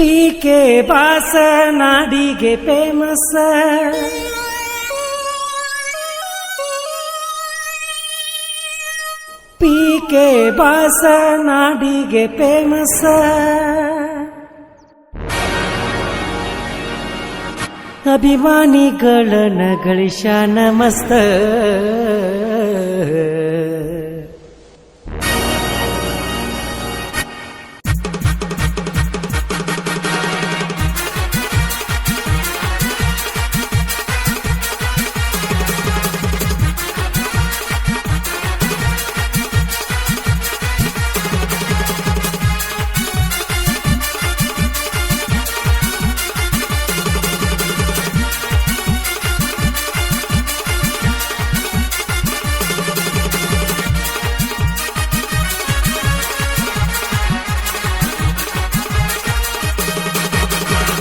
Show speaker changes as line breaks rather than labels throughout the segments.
P K boss ನಾಡಿಗೆ famous P K boss ನಾಡಿಗೆ famous ಅಭಿಮಾನಿಗಳನ್ನ ಗಳಿಶ ನಮಸ್ತ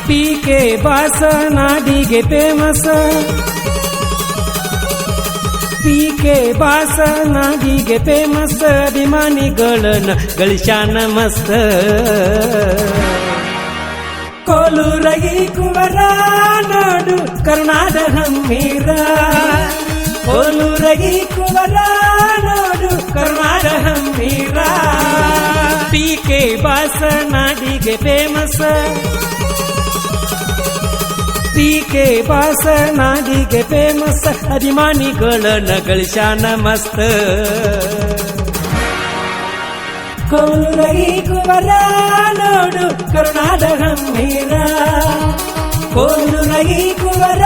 P ಬಾಸ, ನಾಡಿಗೆ ಫೇಮಸ್ ಪಿ ಕೆ ಬಾಸ, ನಾಡಿಗೆ famous ಅಭಿಮಾನಿಗಳನ್ನ ಗಳಿಶಾನ ಮಸ್ತ ಕೋಲೂರಗಿ ಕುವರ, ನಾಡು ಕರುಣಾದ ಹಮ್ಮೀರ ಕೋಲೂರಗಿ ಕುವರ, ನಾಡು ಕರುಣಾದ ಹಮ್ಮೀರ ಪಿ ಕೆ ಬಾಸ, ನಾಡಿಗೆ ಫೇಮಸ್ ಪಿ ಕೆ ಬಾಸ ನಾಡಿಗೆ ಫೇಮಸ್ ಅಭಿಮಾನಿಗಳನ್ನ ಗಳಿಶಾನ ಮಸ್ತ್. ಕೋಲುರಗಿ ಕುವರ, ನೋಡು ಕರುನಾಡ ಹಮ್ಮೀರ ಕೋಲುರಗಿ ಕುವರ,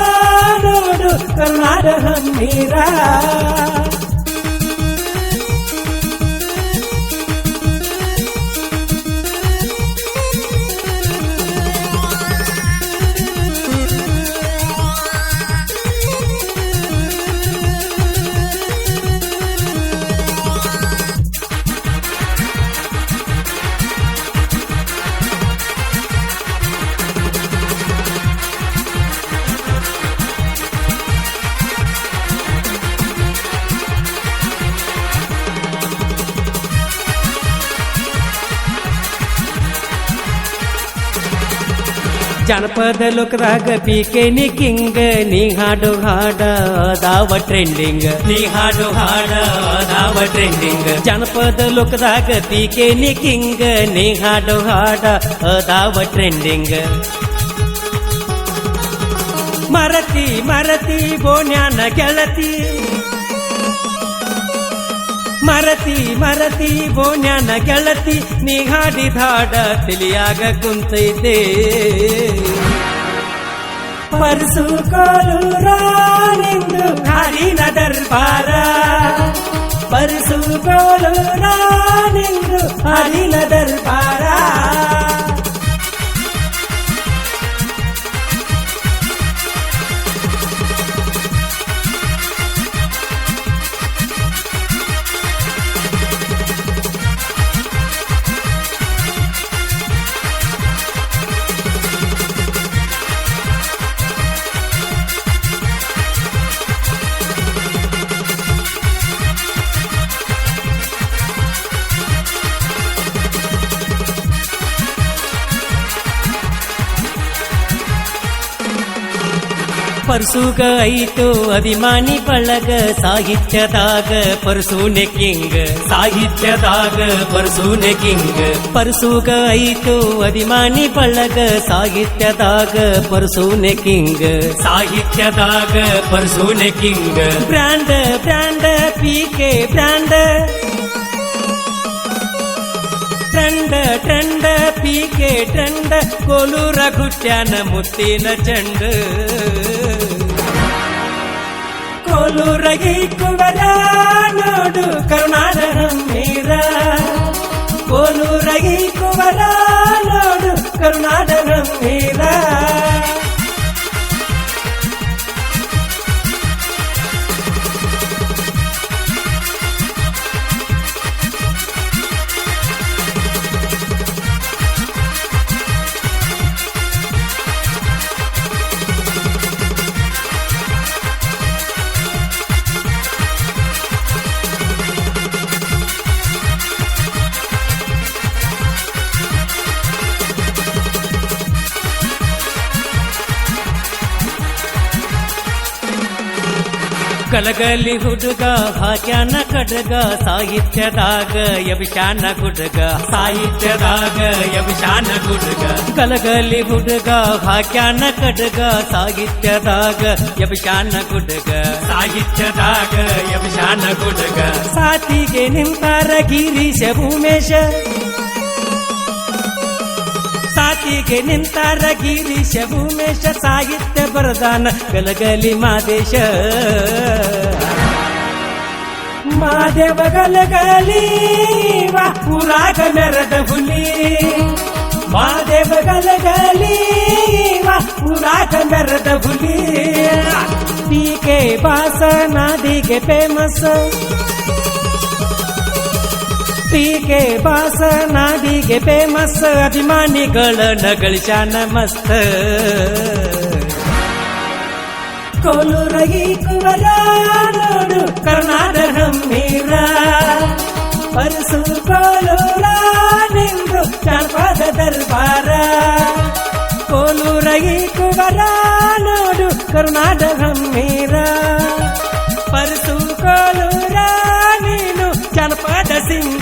ನೋಡು ಕರುನಾಡ ಹಮ್ಮೀರ ಜನಪದ ಲೋಕದಾಗ ಪಿ ನಿ ಕಿಂಗ್ ನೀ ಹಾಡು ಹಾಡ ಅದಾವ ಟ್ರೆಂಡಿಂಗ್ ನೀ ಹಾಡು ಹಾಡ ಅದಾವ ಟ್ರೆಂಡಿಂಗ್ ಜನಪದ ಲೋಕದಾಗ ಪಿ ನಿ ಕಿಂಗ್ ನೀ ಹಾಡು ಹಾಡ ಅದಾವ ಟ್ರೆಂಡಿಂಗ್ ಮರತಿ ಮರತಿ ಬೋನ್ಯಾನ ಗೆಳತಿ. ಮರತಿ ಮರತಿ, ಬೋನ್ಯಾನ ಗೆಳತಿ, ನೀ ಹಾಡಿ ಧಾಡ ತಿಳಿಯಾಗ ಕುಂತೈತೆ. ಪರಸು ಕೋಲೂರಾನೆಂದು ಹಾರಿನ ದರ್ಬಾರ. ಪರಸು ಕೋಲೂರಾನೆಂದು ಹಾರಿನ ದರ್ಬಾರ. ಪರ್ಸುಗ ಐತು ಅಭಿಮಾನಿ ಬಳಗ ಸಾಹಿತ್ಯದಾಗ ಪರ್ಸೂನೆ ಕಿಂಗ್ ಸಾಹಿತ್ಯದಾಗ ಪರ್ಸೂನೆ ಕಿಂಗ್ ಪರ್ಸುಗ ಐತು ಅಭಿಮಾನಿ ಬಳಗ ಸಾಹಿತ್ಯದಾಗ ಪರ್ಸೂನೆ ಕಿಂಗ್ ಸಾಹಿತ್ಯದಾಗ ಪರ್ಸೂನೆ king brand brand P K brand trend trend P K trend ಕೋಲೂರ ಗುಟ್ಯಾನ ಮುತ್ತಿನ ಚಂಡ ಕೋಲೂರಗಿ ಕುವರ ನೋಡು ಕರುನಾಡ ಹಮ್ಮೀರ ಕೋಲೂರಗಿ ಕುವರ ಕಲಗಲಿ ಹುಡುಗ ಭಾಗ್ಯನ ಕಡಗ, ಸಾಹಿತ್ಯದಾಗ ಯವಿಶಾನ ಗುಡುಗ ಸಾಹಿತ್ಯದಾಗ ಯವಿಶಾನ ಗುಡುಗ ಕಲಗಲಿ ಹುಡುಗ ಭಾಗ್ಯನ ಕಡಗ, ಸಾಹಿತ್ಯದಾಗ ಯವಿಶಾನ ಗುಡುಗ ಸಾಹಿತ್ಯದಾಗ ಯವಿಶಾನ ಗುಡುಗ ಸಾತಿಗೆ ನಿಂತಾರ ಗಿರೀಶ ಭೂಮೇಶ. ಸಾತಿಗೆ ನಿಂತಾರ ಗಿರೀಶ ಭೂಮೇಶ ಸಾಹಿತ್ಯ ಬರದಾನ. ಗಲಗಲಿ ಮಾದೇಶ. ಮಾದೇವ ಗಲಗಲಿ ಪುರಾಗ ಮೆರದ ಹುಲಿ. ಮಾದೇವ ಗಲಗಲಿ ಪುರಾಗ ಮೆರದ ಹುಲಿ. ಟೀಕೆ ಬಾಸ, ನಾದಿಗೆ ಫೇಮಸ್ ಟೀಕೆ ಬಾಸ, ನಾಗಿಗೆ ಫೇಮಸ್, ಅಭಿಮಾನಿಗಳ ನಗಳಿಶಾನ ಮಸ್ತ. ಕೋಲೂರಗಿ ಕುವರ, ನೋಡು ಕರ್ನಾಟಕ ಮೀರ. ಪರಸು ಕೋಲೂರ, ನಿಂದು ಜಾನಪದ ದರ್ಬಾರ. ಕೋಲೂರಗಿ ಕುವರ, ನೋಡು ಕರ್ನಾಟಕ ಮೀರ.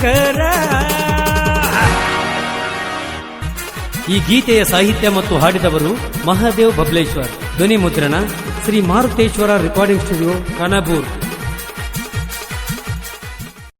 ಸಿಂಗರ ಈ ಗೀತೆಯ ಸಾಹಿತ್ಯ ಮತ್ತು ಹಾಡಿದವರು ಮಹಾದೇವ್ ಬಬ್ಲೇಶ್ವರ್ ಧ್ವನಿ ಮುದ್ರಣ ಶ್ರೀ ಮಾರುತೇಶ್ವರ ರೆಕಾರ್ಡಿಂಗ್ ಸ್ಟುಡಿಯೋ, ಕನಬೂರ್.